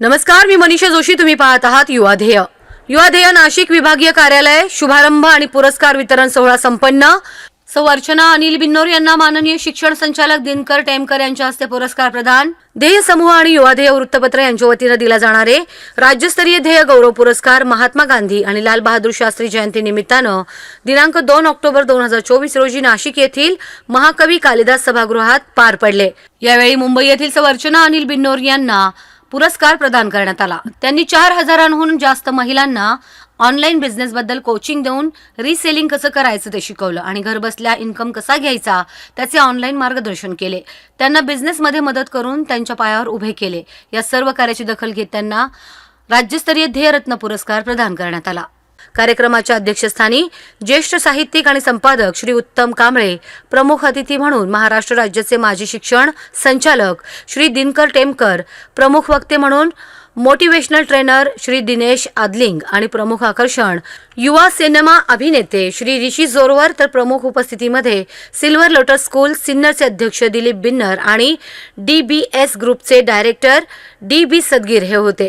नमस्कार मी मनीषा जोशी तुम्ही पाहत आहात युवा ध्येय. युवा ध्येय नाशिक विभागीय कार्यालय शुभारंभ आणि पुरस्कार वितरण सोहळा संपन्न. सौ अर्चना अनिल बिन्नोर यांना माननीय शिक्षण संचालक दिनकर टेमकर यांच्या हस्ते पुरस्कार प्रदान. ध्येय समूह आणि युवा ध्येय वृत्तपत्र यांच्या वतीनं दिला जाणारे राज्यस्तरीय ध्येय गौरव पुरस्कार महात्मा गांधी आणि लाल बहादूर शास्त्री जयंती निमित्तानं दिनांक दोन ऑक्टोबर दोन हजार चोवीस रोजी नाशिक येथील महाकवी कालिदास सभागृहात पार पडले. यावेळी मुंबई येथील सौ अर्चना अनिल बिन्नोर यांना पुरस्कार प्रदान करण्यात आला. त्यांनी चार हजारांहून जास्त महिलांना ऑनलाईन बिझनेसबद्दल कोचिंग देऊन रिसेलिंग कसं करायचं ते शिकवलं आणि घरबसल्या इन्कम कसा घ्यायचा त्याचे ऑनलाईन मार्गदर्शन केले. त्यांना बिझनेसमध्ये मदत करून त्यांच्या पायावर उभे केले. या सर्व कार्याची दखल घेत त्यांना राज्यस्तरीय ध्येयरत्न पुरस्कार प्रदान करण्यात आला. कार्यक्रमाच्या अध्यक्षस्थानी ज्येष्ठ साहित्यिक आणि संपादक श्री उत्तम कांबळे प्रमुख अतिथी म्हणून महाराष्ट्र राज्याचे माजी शिक्षण संचालक श्री दिनकर टेमकर प्रमुख वक्ते म्हणून मोटिवेशनल ट्रेनर श्री दिनेश आदलिंग आणि प्रमुख आकर्षण युवा सिनेमा अभिनेते श्री ऋषी जोरवर तर प्रमुख उपस्थितीमध्ये सिल्वर लोटस स्कूल सिन्नरचे अध्यक्ष दिलीप बिन्नर आणि डी बी एस ग्रुपचे डायरेक्टर डी बी सदगीर हे होते.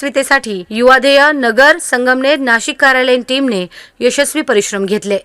यशस्वीतेसाठी युवाधेय नगर संगमनेर नाशिक कार्यालयीन टीमने यशस्वी परिश्रम घेतले.